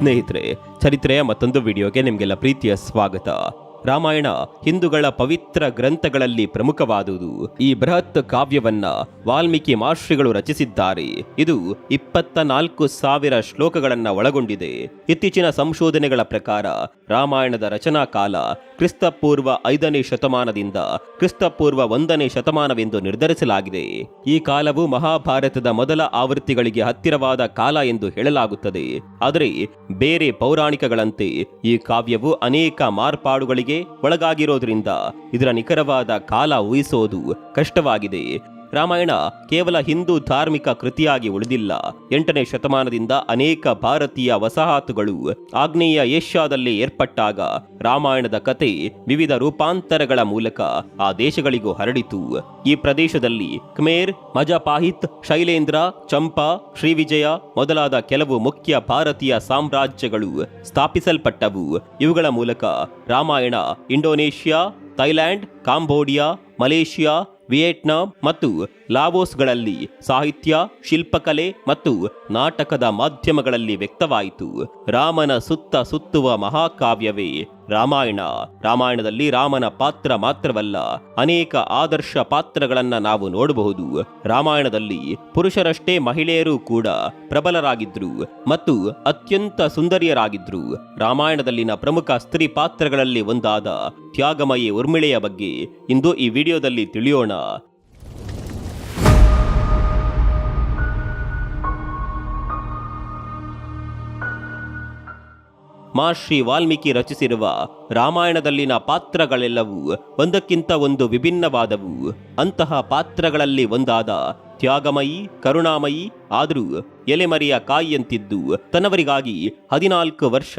ಸ್ನೇಹಿತರೆ ಚರಿತ್ರೆಯ ಮತ್ತೊಂದು ವಿಡಿಯೋಗೆ ನಿಮಗೆಲ್ಲ ಪ್ರೀತಿಯ ಸ್ವಾಗತ. ರಾಮಾಯಣ ಹಿಂದೂಗಳ ಪವಿತ್ರ ಗ್ರಂಥಗಳಲ್ಲಿ ಪ್ರಮುಖವಾದುದು. ಈ ಬೃಹತ್ ಕಾವ್ಯವನ್ನ ವಾಲ್ಮೀಕಿ ಮಹರ್ಷಿಗಳು ರಚಿಸಿದ್ದಾರೆ. ಇದು ಇಪ್ಪತ್ತ ನಾಲ್ಕು ಸಾವಿರ ಶ್ಲೋಕಗಳನ್ನ ಒಳಗೊಂಡಿದೆ. ಇತ್ತೀಚಿನ ಸಂಶೋಧನೆಗಳ ಪ್ರಕಾರ ರಾಮಾಯಣದ ರಚನಾ ಕಾಲ ಕ್ರಿಸ್ತಪೂರ್ವ ಐದನೇ ಶತಮಾನದಿಂದ ಕ್ರಿಸ್ತಪೂರ್ವ ಒಂದನೇ ಶತಮಾನವೆಂದು ನಿರ್ಧರಿಸಲಾಗಿದೆ. ಈ ಕಾಲವು ಮಹಾಭಾರತದ ಮೊದಲ ಆವೃತ್ತಿಗಳಿಗೆ ಹತ್ತಿರವಾದ ಕಾಲ ಎಂದು ಹೇಳಲಾಗುತ್ತದೆ. ಆದರೆ ಬೇರೆ ಪೌರಾಣಿಕಗಳಂತೆ ಈ ಕಾವ್ಯವು ಅನೇಕ ಮಾರ್ಪಾಡುಗಳಿಗೆ ಒಳಗಾಗಿರೋದ್ರಿಂದ ಇದರ ನಿಖರವಾದ ಕಾಲ ಊಹಿಸೋದು ಕಷ್ಟವಾಗಿದೆ. ರಾಮಾಯಣ ಕೇವಲ ಹಿಂದೂ ಧಾರ್ಮಿಕ ಕೃತಿಯಾಗಿ ಉಳಿದಿಲ್ಲ. ಎಂಟನೇ ಶತಮಾನದಿಂದ ಅನೇಕ ಭಾರತೀಯ ವಸಾಹತುಗಳು ಆಗ್ನೇಯ ಏಷ್ಯಾದಲ್ಲಿ ಏರ್ಪಟ್ಟಾಗ ರಾಮಾಯಣದ ಕತೆ ವಿವಿಧ ರೂಪಾಂತರಗಳ ಮೂಲಕ ಆ ದೇಶಗಳಿಗೂ ಹರಡಿತು. ಈ ಪ್ರದೇಶದಲ್ಲಿ ಖಮೇರ್, ಮಜಪಾಹಿತ್, ಶೈಲೇಂದ್ರ, ಚಂಪಾ, ಶ್ರೀವಿಜಯ ಮೊದಲಾದ ಕೆಲವು ಮುಖ್ಯ ಭಾರತೀಯ ಸಾಮ್ರಾಜ್ಯಗಳು ಸ್ಥಾಪಿಸಲ್ಪಟ್ಟವು. ಇವುಗಳ ಮೂಲಕ Ramayana Indonesia, Thailand, Cambodia, Malaysia Vietnam ಮತ್ತು ಲಾವೋಸ್ಗಳಲ್ಲಿ ಸಾಹಿತ್ಯ ಶಿಲ್ಪಕಲೆ ಮತ್ತು ನಾಟಕದ ಮಾಧ್ಯಮಗಳಲ್ಲಿ ವ್ಯಕ್ತವಾಯಿತು. ರಾಮನ ಸುತ್ತ ಸುತ್ತುವ ಮಹಾಕಾವ್ಯವೇ ರಾಮಾಯಣ. ರಾಮಾಯಣದಲ್ಲಿ ರಾಮನ ಪಾತ್ರ ಮಾತ್ರವಲ್ಲ, ಅನೇಕ ಆದರ್ಶ ಪಾತ್ರಗಳನ್ನ ನಾವು ನೋಡಬಹುದು. ರಾಮಾಯಣದಲ್ಲಿ ಪುರುಷರಷ್ಟೇ ಮಹಿಳೆಯರು ಕೂಡ ಪ್ರಬಲರಾಗಿದ್ರು ಮತ್ತು ಅತ್ಯಂತ ಸುಂದರಿಯರಾಗಿದ್ರು. ರಾಮಾಯಣದಲ್ಲಿನ ಪ್ರಮುಖ ಸ್ತ್ರೀ ಪಾತ್ರಗಳಲ್ಲಿ ಒಂದಾದ ತ್ಯಾಗಮಯಿ ಉರ್ಮಿಳೆಯ ಬಗ್ಗೆ ಇಂದು ಈ ವಿಡಿಯೋದಲ್ಲಿ ತಿಳಿಯೋಣ. ಮಹರ್ಷಿ ವಾಲ್ಮೀಕಿ ರಚಿಸಿರುವ ರಾಮಾಯಣದಲ್ಲಿನ ಪಾತ್ರಗಳೆಲ್ಲವೂ ಒಂದಕ್ಕಿಂತ ಒಂದು ವಿಭಿನ್ನವಾದವು. ಅಂತಹ ಪಾತ್ರಗಳಲ್ಲಿ ಒಂದಾದ ತ್ಯಾಗಮಯಿ, ಕರುಣಾಮಯಿ ಆದರೂ ಎಲೆಮರಿಯ ಕಾಯಿಯಂತಿದ್ದು, ತನ್ನವರಿಗಾಗಿ ಹದಿನಾಲ್ಕು ವರ್ಷ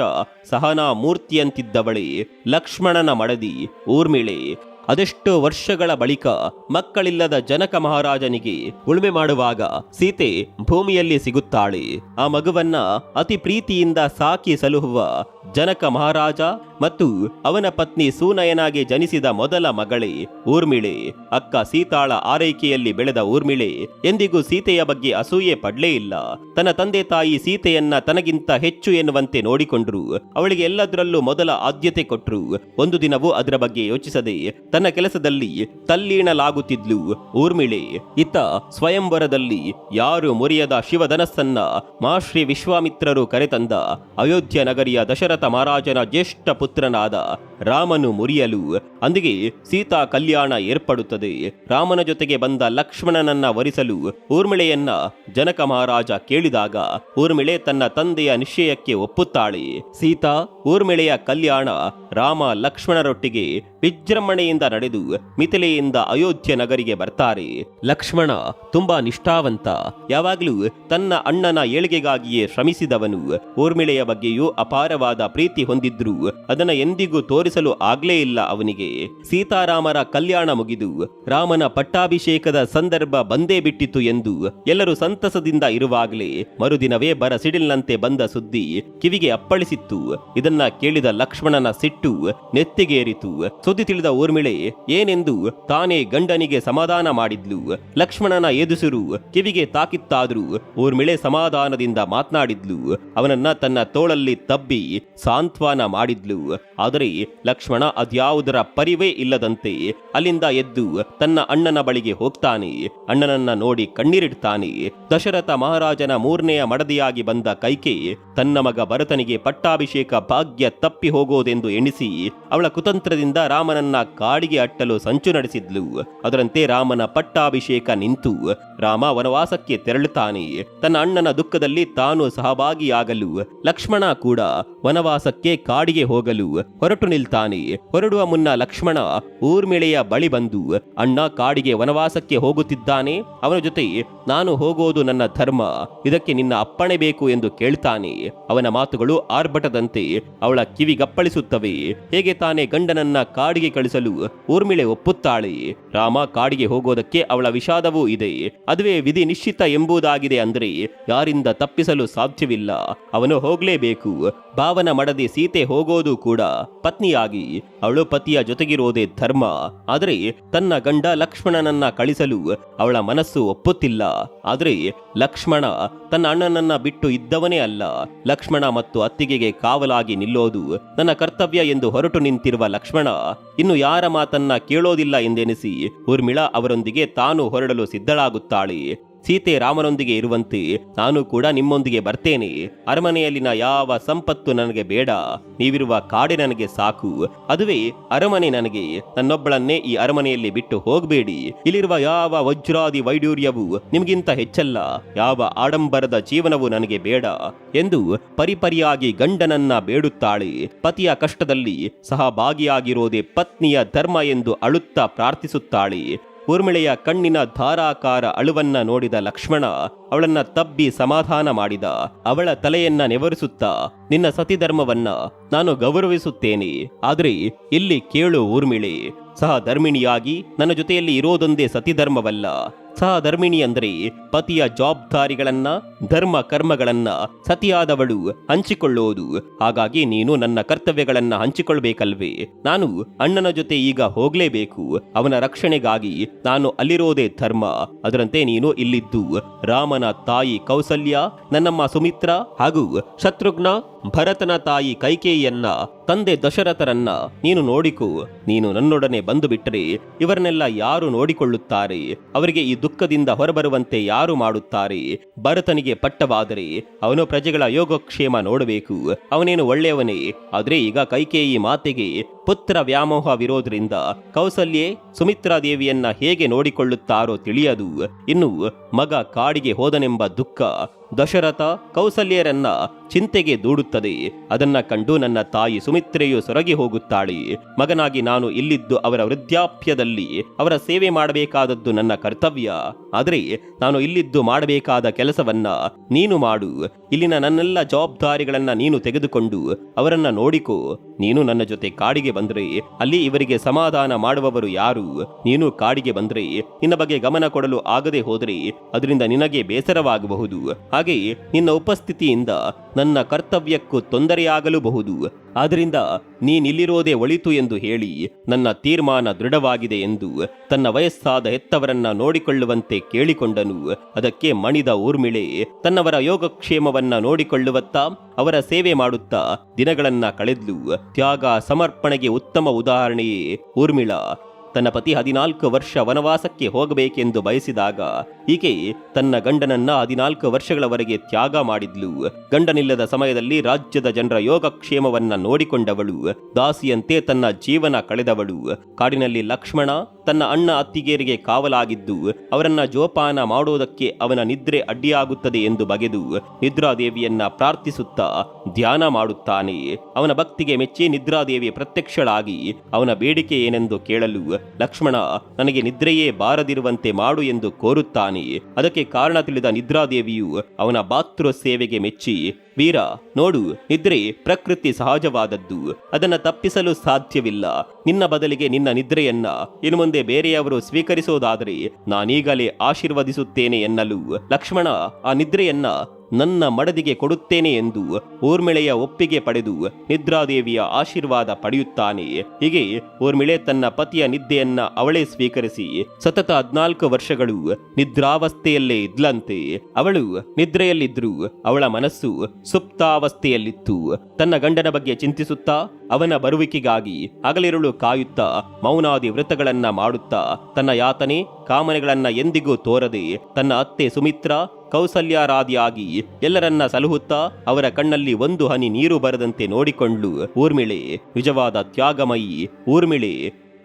ಸಹನಾ ಮೂರ್ತಿಯಂತಿದ್ದವಳೆ ಲಕ್ಷ್ಮಣನ ಮಡದಿ, ಊರ್ಮಿಳೆ. ಅದೆಷ್ಟೋ ವರ್ಷಗಳ ಬಳಿಕ ಮಕ್ಕಳಿಲ್ಲದ ಜನಕ ಮಹಾರಾಜನಿಗೆ ಉಳುಮೆ ಮಾಡುವಾಗ ಸೀತೆ ಭೂಮಿಯಲ್ಲಿ ಸಿಗುತ್ತಾಳೆ. ಆ ಮಗುವನ್ನ ಅತಿ ಪ್ರೀತಿಯಿಂದ ಸಾಕಿ ಸಲುಹುವ ಜನಕ ಮಹಾರಾಜ ಮತ್ತು ಅವನ ಪತ್ನಿ ಸೂನಯನಾಗಿ ಜನಿಸಿದ ಮೊದಲ ಮಗಳೇ ಊರ್ಮಿಳೆ. ಅಕ್ಕ ಸೀತಾಳ ಆರೈಕೆಯಲ್ಲಿ ಬೆಳೆದ ಊರ್ಮಿಳೆ ಎಂದಿಗೂ ಸೀತೆಯ ಬಗ್ಗೆ ಅಸೂಯೆ ಪಡ್ಲೇ ಇಲ್ಲ. ತನ್ನ ತಂದೆ ತಾಯಿ ಸೀತೆಯನ್ನ ತನಗಿಂತ ಹೆಚ್ಚು ಎನ್ನುವಂತೆ ನೋಡಿಕೊಂಡ್ರು. ಅವಳಿಗೆ ಎಲ್ಲದರಲ್ಲೂ ಮೊದಲ ಆದ್ಯತೆ ಕೊಟ್ರು. ಒಂದು ದಿನವೂ ಅದರ ಬಗ್ಗೆ ಯೋಚಿಸದೆ ತನ್ನ ಕೆಲಸದಲ್ಲಿ ತಲ್ಲೀಣಲಾಗುತ್ತಿದ್ಲು. ಊರ್ಮಿಳೆ, ಇತ್ತ ಸ್ವಯಂವರದಲ್ಲಿ ಯಾರು ಮುರಿಯದ ಶಿವಧನಸ್ಸನ್ನ ಮಾಶ್ರೀ ವಿಶ್ವಾಮಿತ್ರರು ಕರೆತಂದ ಅಯೋಧ್ಯ ನಗರಿಯ ದಶರಥ ಮಹಾರಾಜನ ಜ್ಯೇಷ್ಠ ಪುತ್ರನಾದ ರಾಮನು ಮುರಿಯಲು. ಅಂದಿಗೆ ಸೀತಾ ಕಲ್ಯಾಣ ಏರ್ಪಡುತ್ತದೆ. ರಾಮನ ಜೊತೆಗೆ ಬಂದ ಲಕ್ಷ್ಮಣನನ್ನ ವರಿಸಲು ಊರ್ಮಿಳೆಯನ್ನ ಜನಕ ಮಹಾರಾಜ ಕೇಳಿದಾಗ ಊರ್ಮಿಳೆ ತನ್ನ ತಂದೆಯ ನಿಶ್ಚಯಕ್ಕೆ ಒಪ್ಪುತ್ತಾಳೆ. ಸೀತಾ ಊರ್ಮಿಳೆಯ ಕಲ್ಯಾಣ ರಾಮ ಲಕ್ಷ್ಮಣರೊಟ್ಟಿಗೆ ವಿಜೃಂಭಣೆಯಿಂದ ನಡೆದು ಮಿಥಿಲೆಯಿಂದ ಅಯೋಧ್ಯ ನಗರಿಗೆ ಬರ್ತಾರೆ. ಲಕ್ಷ್ಮಣ ತುಂಬಾ ನಿಷ್ಠಾವಂತ. ಯಾವಾಗಲೂ ತನ್ನ ಅಣ್ಣನ ಏಳಿಗೆಗಾಗಿಯೇ ಶ್ರಮಿಸಿದವನು. ಊರ್ಮಿಳೆಯ ಬಗ್ಗೆಯೂ ಅಪಾರವಾದ ಪ್ರೀತಿ ಹೊಂದಿದ್ರು ಅದನ್ನ ಎಂದಿಗೂ ತೋರಿಸಲು ಆಗ್ಲೇ ಇಲ್ಲ ಅವನಿಗೆ. ಸೀತಾರಾಮರ ಕಲ್ಯಾಣ ಮುಗಿದು ರಾಮನ ಪಟ್ಟಾಭಿಷೇಕದ ಸಂದರ್ಭ ಬಂದೇ ಬಿಟ್ಟಿತು ಎಂದು ಎಲ್ಲರೂ ಸಂತಸದಿಂದ ಇರುವಾಗಲೇ ಮರುದಿನವೇ ಬರ ಸಿಡಿಲ್ನಂತೆ ಬಂದ ಸುದ್ದಿ ಕಿವಿಗೆ ಅಪ್ಪಳಿಸಿತ್ತು. ಇದನ್ನ ಕೇಳಿದ ಲಕ್ಷ್ಮಣನ ಸಿಟ್ಟು ನೆತ್ತಿಗೇರಿತು. ಸುದ್ದಿ ತಿಳಿದ ಊರ್ಮಿಳೆ, ಏನೆಂದು ತಾನೇ ಗಂಡನಿಗೆ ಸಮಾಧಾನ ಮಾಡಿದ್ಲು. ಲಕ್ಷ್ಮಣನ ಎದುಸಿರು ಕಿವಿಗೆ ತಾಕಿತ್ತಾದ್ರೂ ಊರ್ಮಿಳೆ ಸಮಾಧಾನದಿಂದ ಮಾತನಾಡಿದ್ಲು. ಅವನನ್ನ ತನ್ನ ತೋಳಲ್ಲಿ ತಬ್ಬಿ ಸಾಂತ್ವನ ಮಾಡಿದ್ಲು. ಆದರೆ ಲಕ್ಷ್ಮಣ ಅದ್ಯಾವುದರ ಪರಿವೇ ಇಲ್ಲದಂತೆ ಅಲ್ಲಿಂದ ಎದ್ದು ತನ್ನ ಅಣ್ಣನ ಬಳಿಗೆ ಹೋಗ್ತಾನೆ. ಅಣ್ಣನನ್ನ ನೋಡಿ ಕಣ್ಣೀರಿಡ್ತಾನೆ. ದಶರಥ ಮಹಾರಾಜನ ಮೂರನೆಯ ಮಡದಿಯಾಗಿ ಬಂದ ಕೈಕೆ ತನ್ನ ಮಗ ಭರತನಿಗೆ ಪಟ್ಟಾಭಿಷೇಕ ಭಾಗ್ಯ ತಪ್ಪಿ ಹೋಗೋದೆಂದು ಎಣಿಸಿ ಅವಳ ಕುತಂತ್ರದಿಂದ ರಾಮನನ್ನ ಕಾಡಿಗೆ ಅಟ್ಟಲು ಸಂಚು ನಡೆಸಿದ್ಲು. ಅದರಂತೆ ರಾಮನ ಪಟ್ಟಾಭಿಷೇಕ ನಿಂತು ರಾಮ ವನವಾಸಕ್ಕೆ ತೆರಳುತ್ತಾನೆ. ತನ್ನ ಅಣ್ಣನ ದುಃಖದಲ್ಲಿ ತಾನು ಸಹಭಾಗಿಯಾಗಲು ಲಕ್ಷ್ಮಣ ಕೂಡ ವನವಾಸಕ್ಕೆ ಕಾಡಿಗೆ ಹೋಗಲು ಹೊರಟು ನಿಲ್ತಾನೆ. ಹೊರಡುವ ಮುನ್ನ ಲಕ್ಷ್ಮಣ ಊರ್ಮಿಳೆಯ ಬಳಿ ಬಂದು, ಅಣ್ಣ ಕಾಡಿಗೆ ವನವಾಸಕ್ಕೆ ಹೋಗುತ್ತಿದ್ದಾನೆ? ಅವನ ಜೊತೆ ನಾನು ಹೋಗೋದು ನನ್ನ ಧರ್ಮ. ಇದಕ್ಕೆ ನಿನ್ನ ಅಪ್ಪಣೆ ಬೇಕು ಎಂದು ಕೇಳ್ತಾನೆ. ಅವನ ಮಾತುಗಳು ಆರ್ಭಟದಂತೆ ಅವಳ ಕಿವಿಗಪ್ಪಳಿಸುತ್ತವೆ ಹೇಗೆ ತಾನೇ ಗಂಡನನ್ನ ಕಾಡಿಗೆ ಕಳಿಸಲು ಊರ್ಮಿಳೆ ಒಪ್ಪುತ್ತಾಳೆ. ರಾಮ ಕಾಡಿಗೆ ಹೋಗೋದಕ್ಕೆ ಅವಳ ವಿಷಾದವೂ ಇದೆ. ಅದುವೇ ವಿಧಿ ನಿಶ್ಚಿತ ಎಂಬುದಾಗಿದೆ ಅಂದ್ರೆ ಯಾರಿಂದ ತಪ್ಪಿಸಲು ಸಾಧ್ಯವಿಲ್ಲ. ಅವನು ಹೋಗ್ಲೇಬೇಕು. ಭಾವನ ಮಡದಿ ಸೀತೆ ಹೋಗೋದು ಕೂಡ ಪತ್ನಿಯಾಗಿ ಅವಳು ಪತಿಯ ಜೊತೆಗಿರೋದೇ ಧರ್ಮ. ಆದರೆ ತನ್ನ ಗಂಡ ಲಕ್ಷ್ಮಣನನ್ನ ಕಳಿಸಲು ಅವಳ ಮನಸ್ಸು ಒಪ್ಪುತ್ತಿಲ್ಲ. ಆದರೆ ಲಕ್ಷ್ಮಣ ತನ್ನ ಅಣ್ಣನನ್ನ ಬಿಟ್ಟು ಇದ್ದವನೇ ಅಲ್ಲ. ಲಕ್ಷ್ಮಣ ಮತ್ತು ಅತ್ತಿಗೆಗೆ ಕಾವಲಾಗಿ ನಿಲ್ಲೋದು ನನ್ನ ಕರ್ತವ್ಯ ಎಂದು ಹೊರಟು ನಿಂತಿರುವ ಲಕ್ಷ್ಮಣ ಇನ್ನು ಯಾರ ಮಾತನ್ನ ಕೇಳೋದಿಲ್ಲ ಎಂದೆನಿಸಿ ಊರ್ಮಿಳಾ ಅವರೊಂದಿಗೆ ತಾನು ಹೊರಡಲು ಸಿದ್ಧಳಾಗುತ್ತಾಳೆ. ಸೀತೆ ರಾಮನೊಂದಿಗೆ ಇರುವಂತೆ ನಾನು ಕೂಡ ನಿಮ್ಮೊಂದಿಗೆ ಬರ್ತೇನೆ. ಅರಮನೆಯಲ್ಲಿನ ಯಾವ ಸಂಪತ್ತು ನನಗೆ ಬೇಡ. ನೀವಿರುವ ಕಾಡೆ ನನಗೆ ಸಾಕು. ಅದುವೇ ಅರಮನೆ ನನಗೆ. ನನ್ನೊಬ್ಬಳನ್ನೇ ಈ ಅರಮನೆಯಲ್ಲಿ ಬಿಟ್ಟು ಹೋಗಬೇಡಿ. ಇಲ್ಲಿರುವ ಯಾವ ವಜ್ರಾದಿ ವೈಡೂರ್ಯವು ನಿಮಗಿಂತ ಹೆಚ್ಚಲ್ಲ. ಯಾವ ಆಡಂಬರದ ಜೀವನವು ನನಗೆ ಬೇಡ ಎಂದು ಪರಿಪರಿಯಾಗಿ ಗಂಡನನ್ನ ಬೇಡುತ್ತಾಳೆ. ಪತಿಯ ಕಷ್ಟದಲ್ಲಿ ಸಹಭಾಗಿಯಾಗಿರೋದೆ ಪತ್ನಿಯ ಧರ್ಮ ಎಂದು ಅಳುತ್ತಾ ಪ್ರಾರ್ಥಿಸುತ್ತಾಳೆ. ಊರ್ಮಿಳೆಯ ಕಣ್ಣಿನ ಧಾರಾಕಾರ ಅಳುವನ್ನ ನೋಡಿದ ಲಕ್ಷ್ಮಣ ಅವಳನ್ನ ತಬ್ಬಿ ಸಮಾಧಾನ ಮಾಡಿದ. ಅವಳ ತಲೆಯನ್ನ ನೆವರಿಸುತ್ತಾ, ನಿನ್ನ ಸತಿಧರ್ಮವನ್ನ ನಾನು ಗೌರವಿಸುತ್ತೇನೆ. ಆದ್ರೆ ಇಲ್ಲಿ ಕೇಳು ಊರ್ಮಿಳೆ. ಸಹ ಧರ್ಮಿಣಿಯಾಗಿ ನನ್ನ ಜೊತೆಯಲ್ಲಿ ಇರೋದೊಂದೇ ಸತಿಧರ್ಮವಲ್ಲ. ಸಹ ಧರ್ಮಿಣಿ ಅಂದರೆ ಪತಿಯ ಜವಾಬ್ದಾರಿಗಳನ್ನ, ಧರ್ಮ ಕರ್ಮಗಳನ್ನ ಸತಿಯಾದವಳು ಹಂಚಿಕೊಳ್ಳುವುದು ಹಾಗಾಗಿ ನೀನು ನನ್ನ ಕರ್ತವ್ಯಗಳನ್ನ ಹಂಚಿಕೊಳ್ಬೇಕಲ್ವೇ? ನಾನು ಅಣ್ಣನ ಜೊತೆ ಈಗ ಹೋಗ್ಲೇಬೇಕು. ಅವನ ರಕ್ಷಣೆಗಾಗಿ ನಾನು ಅಲ್ಲಿರೋದೇ ಧರ್ಮ. ಅದರಂತೆ ನೀನು ಇಲ್ಲಿದ್ದು ರಾಮನ ತಾಯಿ ಕೌಸಲ್ಯ, ನನ್ನಮ್ಮ ಸುಮಿತ್ರ ಹಾಗೂ ಶತ್ರುಘ್ನ, ಭರತನ ತಾಯಿ ಕೈಕೇಯಿಯನ್ನ, ತಂದೆ ದಶರಥರನ್ನ ನೀನು ನೋಡಿಕೋ. ನೀನು ನನ್ನೊಡನೆ ಬಂದು ಬಿಟ್ಟರೆ ಇವರನ್ನೆಲ್ಲ ಯಾರು ನೋಡಿಕೊಳ್ಳುತ್ತಾರೆ? ಅವರಿಗೆ ಈ ದುಃಖದಿಂದ ಹೊರಬರುವಂತೆ ಯಾರು ಮಾಡುತ್ತಾರೆ? ಭರತನಿಗೆ ಪಟ್ಟವಾದರೆ ಅವನು ಪ್ರಜೆಗಳ ಯೋಗಕ್ಷೇಮ ನೋಡಬೇಕು. ಅವನೇನು ಒಳ್ಳೆಯವನೇ? ಆದ್ರೆ ಈಗ ಕೈಕೇಯಿ ಮಾತೆಗೆ ಪುತ್ರ ವ್ಯಾಮೋಹವಿರೋದ್ರಿಂದ ಕೌಸಲ್ಯೆ ಸುಮಿತ್ರಾ ದೇವಿಯನ್ನ ಹೇಗೆ ನೋಡಿಕೊಳ್ಳುತ್ತಾರೋ ತಿಳಿಯದು. ಇನ್ನು ಮಗ ಕಾಡಿಗೆ ಹೋದನೆಂಬ ದುಃಖ ದಶರಥ ಕೌಸಲ್ಯರನ್ನ ಚಿಂತೆಗೆ ದೂಡುತ್ತದೆ. ಅದನ್ನ ಕಂಡು ನನ್ನ ತಾಯಿ ಸುಮಿತ್ರೆಯು ಸೊರಗಿ ಹೋಗುತ್ತಾಳೆ. ಮಗನಾಗಿ ನಾನು ಇಲ್ಲಿದ್ದು ಅವರ ವೃದ್ಧಾಪ್ಯದಲ್ಲಿ ಅವರ ಸೇವೆ ಮಾಡಬೇಕಾದದ್ದು ನನ್ನ ಕರ್ತವ್ಯ. ಆದರೆ ನಾನು ಇಲ್ಲಿದ್ದು ಮಾಡಬೇಕಾದ ಕೆಲಸವನ್ನ ನೀನು ಮಾಡು. ಇಲ್ಲಿನ ನನ್ನೆಲ್ಲ ಜವಾಬ್ದಾರಿಗಳನ್ನ ನೀನು ತೆಗೆದುಕೊಂಡು ಅವರನ್ನ ನೋಡಿಕೋ. ನೀನು ನನ್ನ ಜೊತೆ ಕಾಡಿಗೆ ಬಂದ್ರೆ ಅಲ್ಲಿ ಇವರಿಗೆ ಸಮಾಧಾನ ಮಾಡುವವರು ಯಾರು? ನೀನು ಕಾಡಿಗೆ ಬಂದ್ರೆ ನಿನ್ನ ಬಗ್ಗೆ ಗಮನ ಕೊಡಲು ಆಗದೆ ಹೋದರೆ ಅದರಿಂದ ನಿನಗೆ ಬೇಸರವಾಗಬಹುದು. ಹಾಗೆ ನಿನ್ನ ಉಪಸ್ಥಿತಿಯಿಂದ ನನ್ನ ಕರ್ತವ್ಯಕ್ಕೂ ತೊಂದರೆಯಾಗಲೂಬಹುದು. ಆದ್ದರಿಂದ ನೀನಿಲ್ಲಿರೋದೇ ಒಳಿತು ಎಂದು ಹೇಳಿ ನನ್ನ ತೀರ್ಮಾನ ದೃಢವಾಗಿದೆ ಎಂದು ತನ್ನ ವಯಸ್ಸಾದ ಹೆತ್ತವರನ್ನ ನೋಡಿಕೊಳ್ಳುವಂತೆ ಕೇಳಿಕೊಂಡನು. ಅದಕ್ಕೆ ಮಣಿದ ಊರ್ಮಿಳೆ ತನ್ನವರ ಯೋಗಕ್ಷೇಮವನ್ನ ನೋಡಿಕೊಳ್ಳುವತ್ತ, ಅವರ ಸೇವೆ ಮಾಡುತ್ತಾ ದಿನಗಳನ್ನ ಕಳೆದ್ಲು. ತ್ಯಾಗ ಸಮರ್ಪಣೆಗೆ ಉತ್ತಮ ಉದಾಹರಣೆಯೇ ಊರ್ಮಿಳ. ತನ್ನ ಪತಿ ಹದಿನಾಲ್ಕು ವರ್ಷ ವನವಾಸಕ್ಕೆ ಹೋಗಬೇಕೆಂದು ಬಯಸಿದಾಗ ಈಕೆ ತನ್ನ ಗಂಡನನ್ನ ಹದಿನಾಲ್ಕು ವರ್ಷಗಳವರೆಗೆ ತ್ಯಾಗ ಮಾಡಿದ್ಲು. ಗಂಡನಿಲ್ಲದ ಸಮಯದಲ್ಲಿ ರಾಜ್ಯದ ಜನರ ಯೋಗಕ್ಷೇಮವನ್ನ ನೋಡಿಕೊಂಡವಳು. ದಾಸಿಯಂತೆ ತನ್ನ ಜೀವನ ಕಳೆದವಳು. ಕಾಡಿನಲ್ಲಿ ಲಕ್ಷ್ಮಣ ತನ್ನ ಅಣ್ಣ ಅತ್ತಿಗೆರಿಗೆ ಕಾವಲಾಗಿದ್ದು, ಅವರನ್ನ ಜೋಪಾನ ಮಾಡೋದಕ್ಕೆ ಅವನ ನಿದ್ರೆ ಅಡ್ಡಿಯಾಗುತ್ತದೆ ಎಂದು ಬಗೆದು ನಿದ್ರಾದೇವಿಯನ್ನ ಪ್ರಾರ್ಥಿಸುತ್ತಾ ಧ್ಯಾನ ಮಾಡುತ್ತಾನೆ. ಅವನ ಭಕ್ತಿಗೆ ಮೆಚ್ಚಿ ನಿದ್ರಾದೇವಿ ಪ್ರತ್ಯಕ್ಷಳಾಗಿ, ಅವನ ಬೇಡಿಕೆ ಏನೆಂದು ಕೇಳಲು ಲಕ್ಷ್ಮಣ, ನನಗೆ ನಿದ್ರೆಯೇ ಬಾರದಿರುವಂತೆ ಮಾಡು ಎಂದು ಕೋರುತ್ತಾನೆ. ಅದಕ್ಕೆ ಕಾರಣ ತಿಳಿದ ನಿದ್ರಾದೇವಿಯು ಅವನ ಬಾತೃ ಸೇವೆಗೆ ಮೆಚ್ಚಿ, ವೀರ, ನೋಡು, ನಿದ್ರೆ ಪ್ರಕೃತಿ ಸಹಜವಾದದ್ದು. ಅದನ್ನ ತಪ್ಪಿಸಲು ಸಾಧ್ಯವಿಲ್ಲ. ನಿನ್ನ ಬದಲಿಗೆ ನಿನ್ನ ನಿದ್ರೆಯನ್ನ ಇನ್ನು ಮುಂದೆ ಬೇರೆಯವರು ಸ್ವೀಕರಿಸೋದಾದರೆ ನಾನೀಗಲೇ ಆಶೀರ್ವದಿಸುತ್ತೇನೆ ಎನ್ನಲು ಲಕ್ಷ್ಮಣ ಆ ನಿದ್ರೆಯನ್ನ ನನ್ನ ಮಡದಿಗೆ ಕೊಡುತ್ತೇನೆ ಎಂದು ಊರ್ಮಿಳೆಯ ಒಪ್ಪಿಗೆ ಪಡೆದು ನಿದ್ರಾದೇವಿಯ ಆಶೀರ್ವಾದ ಪಡೆಯುತ್ತಾನೆ. ಹೀಗೆ ಊರ್ಮಿಳೆ ತನ್ನ ಪತಿಯ ನಿದ್ದೆಯನ್ನ ಅವಳೇ ಸ್ವೀಕರಿಸಿ ಸತತ ಹದ್ನಾಲ್ಕು ವರ್ಷಗಳು ನಿದ್ರಾವಸ್ಥೆಯಲ್ಲೇ ಇದ್ಲಂತೆ. ಅವಳು ನಿದ್ರೆಯಲ್ಲಿದ್ರು ಅವಳ ಮನಸ್ಸು ಸುಪ್ತಾವಸ್ಥೆಯಲ್ಲಿತ್ತು. ತನ್ನ ಗಂಡನ ಬಗ್ಗೆ ಚಿಂತಿಸುತ್ತಾ ಅವನ ಬರುವಿಕೆಗಾಗಿ ಹಗಲಿರುಳು ಕಾಯುತ್ತಾ ಮೌನಾದಿ ವ್ರತಗಳನ್ನ ಮಾಡುತ್ತಾ ತನ್ನ ಯಾತನೆ ಕಾಮನೆಗಳನ್ನ ಎಂದಿಗೂ ತೋರದೆ ತನ್ನ ಅತ್ತೆ ಸುಮಿತ್ರ ಕೌಸಲ್ಯಾರಾದಿಯಾಗಿ ಎಲ್ಲರನ್ನ ಸಲಹುತ್ತಾ ಅವರ ಕಣ್ಣಲ್ಲಿ ಒಂದು ಹನಿ ನೀರು ಬರದಂತೆ ನೋಡಿಕೊಂಡು ಊರ್ಮಿಳೆ ನಿಜವಾದ ತ್ಯಾಗಮಯಿ ಊರ್ಮಿಳೆ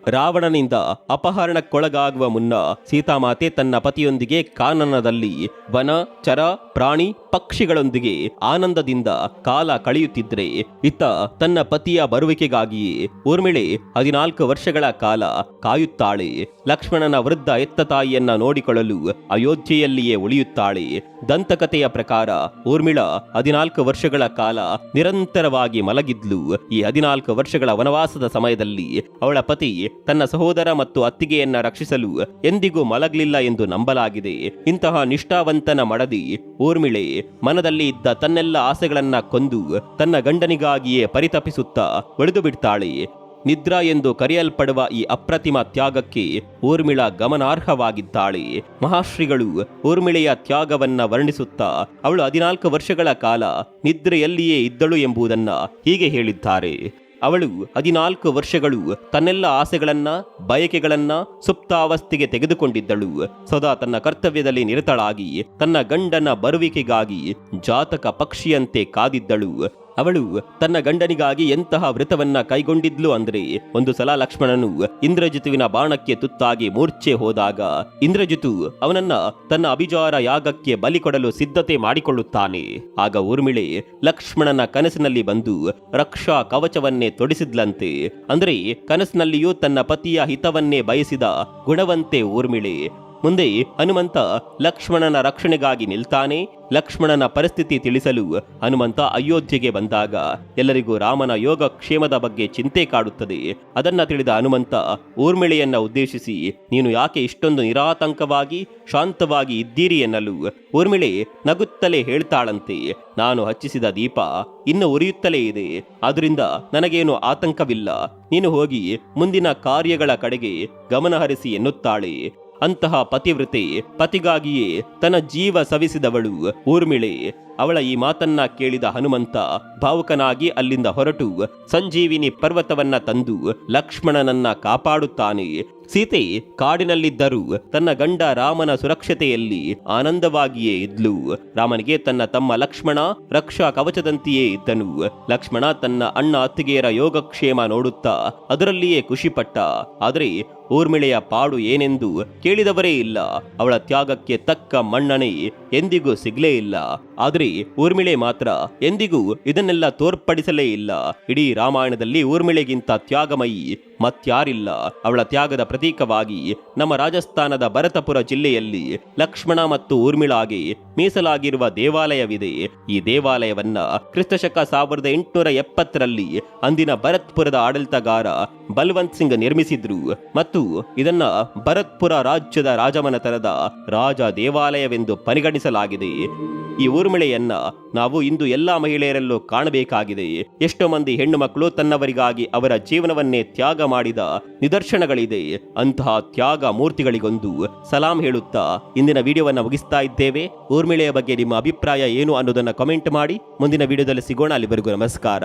ರಾವಣನಿಂದ ಅಪಹರಣಕ್ಕೊಳಗಾಗುವ ಮುನ್ನ ಸೀತಾಮಾತೆ ತನ್ನ ಪತಿಯೊಂದಿಗೆ ಕಾನನದಲ್ಲಿ ವನ, ಚರ, ಪ್ರಾಣಿ, ಪಕ್ಷಿಗಳೊಂದಿಗೆ ಆನಂದದಿಂದ ಕಾಲ ಕಳೆಯುತ್ತಿದ್ರೆ ಇತ್ತ ತನ್ನ ಪತಿಯ ಬರುವಿಕೆಗಾಗಿಯೇ ಊರ್ಮಿಳೆ ಹದಿನಾಲ್ಕು ವರ್ಷಗಳ ಕಾಲ ಕಾಯುತ್ತಾಳೆ. ಲಕ್ಷ್ಮಣನ ವೃದ್ಧ ಎತ್ತ ತಾಯಿಯನ್ನ ನೋಡಿಕೊಳ್ಳಲು ಅಯೋಧ್ಯೆಯಲ್ಲಿಯೇ ಉಳಿಯುತ್ತಾಳೆ. ದಂತಕಥೆಯ ಪ್ರಕಾರ ಊರ್ಮಿಳ ಹದಿನಾಲ್ಕು ವರ್ಷಗಳ ಕಾಲ ನಿರಂತರವಾಗಿ ಮಲಗಿದ್ಲು. ಈ ಹದಿನಾಲ್ಕು ವರ್ಷಗಳ ವನವಾಸದ ಸಮಯದಲ್ಲಿ ಅವಳ ಪತಿ ತನ್ನ ಸಹೋದರ ಮತ್ತು ಅತ್ತಿಗೆಯನ್ನ ರಕ್ಷಿಸಲು ಎಂದಿಗೂ ಮಲಗಲಿಲ್ಲ ಎಂದು ನಂಬಲಾಗಿದೆ. ಇಂತಹ ನಿಷ್ಠಾವಂತನ ಮಡದಿ ಊರ್ಮಿಳೆ ಮನದಲ್ಲಿ ಇದ್ದ ತನ್ನೆಲ್ಲ ಆಸೆಗಳನ್ನ ಕೊಂದು ತನ್ನ ಗಂಡನಿಗಾಗಿಯೇ ಪರಿತಪಿಸುತ್ತಾ ಒಡೆದು ಬಿಡ್ತಾಳೆ. ನಿದ್ರಾ ಎಂದು ಕರೆಯಲ್ಪಡುವ ಈ ಅಪ್ರತಿಮ ತ್ಯಾಗಕ್ಕೆ ಊರ್ಮಿಳ ಗಮನಾರ್ಹವಾಗಿದ್ದಾಳೆ. ಮಹಾಶ್ರೀಗಳು ಊರ್ಮಿಳೆಯ ತ್ಯಾಗವನ್ನ ವರ್ಣಿಸುತ್ತಾ ಅವಳು ಹದಿನಾಲ್ಕು ವರ್ಷಗಳ ಕಾಲ ನಿದ್ರೆಯಲ್ಲಿಯೇ ಇದ್ದಳು ಎಂಬುದನ್ನ ಹೀಗೆ ಹೇಳಿದ್ದಾರೆ. ಅವಳು ಹದಿನಾಲ್ಕು ವರ್ಷಗಳು ತನ್ನೆಲ್ಲ ಆಸೆಗಳನ್ನ, ಬಯಕೆಗಳನ್ನ ಸುಪ್ತಾವಸ್ಥೆಗೆ ತೆಗೆದುಕೊಂಡಿದ್ದಳು. ಸದಾ ತನ್ನ ಕರ್ತವ್ಯದಲ್ಲಿ ನಿರತಳಾಗಿ, ತನ್ನ ಗಂಡನ ಬರುವಿಕೆಗಾಗಿ ಜಾತಕ ಪಕ್ಷಿಯಂತೆ ಕಾದಿದ್ದಳು. ಅವಳು ತನ್ನ ಗಂಡನಿಗಾಗಿ ಎಂತಹ ವ್ರತವನ್ನ ಕೈಗೊಂಡಿದ್ಲು ಅಂದ್ರೆ ಒಂದು ಸಲ ಲಕ್ಷ್ಮಣನು ಇಂದ್ರಜಿತುವಿನ ಬಾಣಕ್ಕೆ ತುತ್ತಾಗಿ ಮೂರ್ಛೆ ಹೋದಾಗ ಇಂದ್ರಜಿತು ಅವನನ್ನ ತನ್ನ ಅಭಿಜಾರ ಯಾಗಕ್ಕೆ ಬಲಿ ಕೊಡಲು ಸಿದ್ಧತೆ ಮಾಡಿಕೊಳ್ಳುತ್ತಾನೆ. ಆಗ ಊರ್ಮಿಳೆ ಲಕ್ಷ್ಮಣನ ಕನಸಿನಲ್ಲಿ ಬಂದು ರಕ್ಷಾ ಕವಚವನ್ನೇ ತೊಡಿಸಿದ್ಲಂತೆ. ಅಂದ್ರೆ ಕನಸಿನಲ್ಲಿಯೂ ತನ್ನ ಪತಿಯ ಹಿತವನ್ನೇ ಬಯಸಿದ ಗುಣವಂತೆ ಊರ್ಮಿಳೆ ಮುಂದೆ ಹನುಮಂತ ಲಕ್ಷ್ಮಣನ ರಕ್ಷಣೆಗಾಗಿ ನಿಲ್ತಾನೆ, ಲಕ್ಷ್ಮಣನ ಪರಿಸ್ಥಿತಿ ತಿಳಿಸಲು ಹನುಮಂತ ಅಯೋಧ್ಯೆಗೆ ಬಂದಾಗ ಎಲ್ಲರಿಗೂ ರಾಮನ ಯೋಗಕ್ಷೇಮದ ಬಗ್ಗೆ ಚಿಂತೆ ಕಾಡುತ್ತದೆ. ಅದನ್ನ ತಿಳಿದ ಹನುಮಂತ, ಊರ್ಮಿಳೆಯನ್ನ ಉದ್ದೇಶಿಸಿ, ನೀನು ಯಾಕೆ ಇಷ್ಟೊಂದು ನಿರಾತಂಕವಾಗಿ, ಶಾಂತವಾಗಿ ಇದ್ದೀರಿ ಎನ್ನಲು? ಊರ್ಮಿಳೆ ನಗುತ್ತಲೇ ಹೇಳ್ತಾಳಂತೆ, ನಾನು ಹಚ್ಚಿಸಿದ ದೀಪ ಇನ್ನು ಉರಿಯುತ್ತಲೇ ಇದೆ. ಆದ್ರಿಂದ ನನಗೇನು ಆತಂಕವಿಲ್ಲ. ನೀನು ಹೋಗಿ ಮುಂದಿನ ಕಾರ್ಯಗಳ ಕಡೆಗೆ ಗಮನಹರಿಸಿ ಎನ್ನುತ್ತಾಳೆ. ಅಂತಹ ಪತಿವ್ರತೆ ಪತಿಗಾಗಿಯೇ ತನ್ನ ಜೀವ ಸವಿಸಿದವಳು ಊರ್ಮಿಳೆ. ಅವಳ ಈ ಮಾತನ್ನ ಕೇಳಿದ ಹನುಮಂತ ಭಾವುಕನಾಗಿ ಅಲ್ಲಿಂದ ಹೊರಟು ಸಂಜೀವಿನಿ ಪರ್ವತವನ್ನ ತಂದು ಲಕ್ಷ್ಮಣನನ್ನ ಕಾಪಾಡುತ್ತಾನೆ. ಸೀತೆ ಕಾಡಿನಲ್ಲಿದ್ದರೂ ತನ್ನ ಗಂಡ ರಾಮನ ಸುರಕ್ಷತೆಯಲ್ಲಿ ಆನಂದವಾಗಿಯೇ ಇದ್ಲು. ರಾಮನಿಗೆ ತನ್ನ ತಮ್ಮ ಲಕ್ಷ್ಮಣ ರಕ್ಷಾ ಕವಚದಂತೆಯೇ ಇದ್ದನು. ಲಕ್ಷ್ಮಣ ತನ್ನ ಅಣ್ಣ ಅತ್ತಿಗೆಯರ ಯೋಗಕ್ಷೇಮ ನೋಡುತ್ತಾ ಅದರಲ್ಲಿಯೇ ಖುಷಿಪಟ್ಟ. ಆದರೆ ಊರ್ಮಿಳೆಯ ಪಾಡು ಏನೆಂದು ಕೇಳಿದವರೇ ಇಲ್ಲ. ಅವಳ ತ್ಯಾಗಕ್ಕೆ ತಕ್ಕ ಮಣ್ಣನೆ ಎಂದಿಗೂ ಸಿಗ್ಲೇ ಇಲ್ಲ. ಆದರೆ ಊರ್ಮಿಳೆ ಮಾತ್ರ ಎಂದಿಗೂ ಇದನ್ನೆಲ್ಲ ತೋರ್ಪಡಿಸಲೇ ಇಲ್ಲ. ಇಡೀ ರಾಮಾಯಣದಲ್ಲಿ ಊರ್ಮಿಳೆಗಿಂತ ತ್ಯಾಗಮಯಿ ಮತ್ಯಾರಿಲ್ಲ. ಅವಳ ತ್ಯಾಗದ ಪ್ರತೀಕವಾಗಿ ನಮ್ಮ ರಾಜಸ್ಥಾನದ ಭರತಪುರ ಜಿಲ್ಲೆಯಲ್ಲಿ ಲಕ್ಷ್ಮಣ ಮತ್ತು ಊರ್ಮಿಳಾಗಿ ಮೀಸಲಾಗಿರುವ ದೇವಾಲಯವಿದೆ. ಈ ದೇವಾಲಯವನ್ನ ಕ್ರಿಸ್ತಶಕ ಸಾವಿರದ ಎಂಟುನೂರ ಎಪ್ಪತ್ತರಲ್ಲಿ ಅಂದಿನ ಭರತ್ಪುರದ ಆಡಳಿತಗಾರ ಬಲ್ವಂತ್ ಸಿಂಗ್ ನಿರ್ಮಿಸಿದ್ರು ಮತ್ತು ಇದನ್ನ ಭರತ್ಪುರ ರಾಜ್ಯದ ರಾಜಮನೆತನದ ರಾಜ ದೇವಾಲಯವೆಂದು ಪರಿಗಣಿಸಲಾಗಿದೆ. ಈ ಊರ್ಮಿಳೆಯನ್ನ ನಾವು ಇಂದು ಎಲ್ಲಾ ಮಹಿಳೆಯರಲ್ಲೂ ಕಾಣಬೇಕಾಗಿದೆ ಎಷ್ಟೋ ಮಂದಿ ಹೆಣ್ಣು ಮಕ್ಕಳು ತನ್ನವರಿಗಾಗಿ ಅವರ ಜೀವನವನ್ನೇ ತ್ಯಾಗ ಮಾಡಿದ ನಿದರ್ಶನಗಳಿದೆ ಅಂತಹ ತ್ಯಾಗ ಮೂರ್ತಿಗಳಿಗೊಂದು ಸಲಾಂ ಹೇಳುತ್ತಾ ಇಂದಿನ ವಿಡಿಯೋವನ್ನು ಮುಗಿಸ್ತಾ ಇದ್ದೇವೆ. ಊರ್ಮಿಳೆಯ ಬಗ್ಗೆ ನಿಮ್ಮ ಅಭಿಪ್ರಾಯ ಏನು ಅನ್ನೋದನ್ನ ಕಮೆಂಟ್ ಮಾಡಿ. ಮುಂದಿನ ವಿಡಿಯೋದಲ್ಲಿ ಸಿಗೋಣ. ಅಲ್ಲಿವರೆಗೂ ನಮಸ್ಕಾರ.